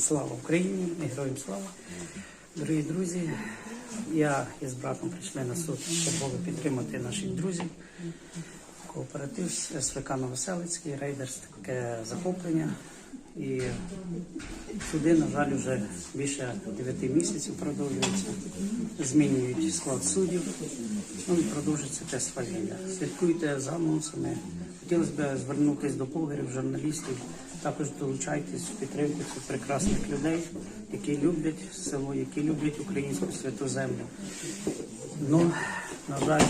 Слава Україні, героям слава. Дорогі друзі, я із братом прийшли на суд чергово підтримати наших друзів. Кооператив СВК Новоселицький, рейдерське захоплення. І суди, на жаль, вже більше 9 місяців продовжуються. Змінюють склад суддів. Ну і продовжується тест фамілія. Слідкуйте за анонсами. Хотілося б звернутися до блогерів, журналістів. Також долучайтесь в підтримку цих прекрасних людей, які люблять село, які люблять українську святу землю. Ну, на жаль,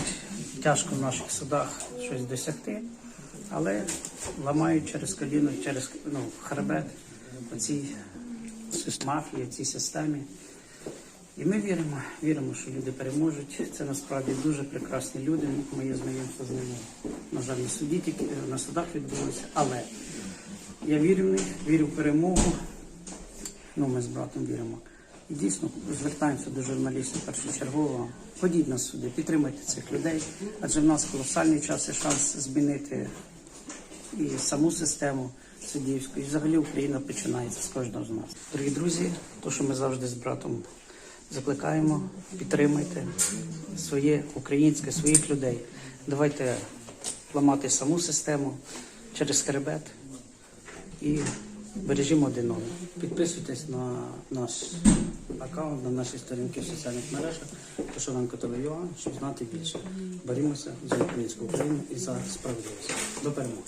тяжко в наших судах щось досягти, але ламають через коліно, через ну, хребет оцій мафії, цій системі. І ми віримо, віримо, що люди переможуть. Це насправді дуже прекрасні люди. Моє знайомство з ними, на жаль, на суді тільки на судах відбулося. Але я вірю в них, вірю в перемогу. Ну, ми з братом віримо. І дійсно звертаємося до журналістів першочергово. Ходіть на суди, підтримайте цих людей, адже в нас колосальний час і шанс змінити і саму систему суддівську. І взагалі Україна починається з кожного з нас. Дорогі друзі, то, що ми завжди з братом закликаємо, підтримайте своє українське, своїх людей. Давайте ламати саму систему через хребет і бережімо один одного. Підписуйтесь на наш аккаунт, на наші сторінки в соціальних мережах, Пошиванко ТВ.ЮА, щоб знати більше. Борімося за українську Україну і за справедливість. До перемоги.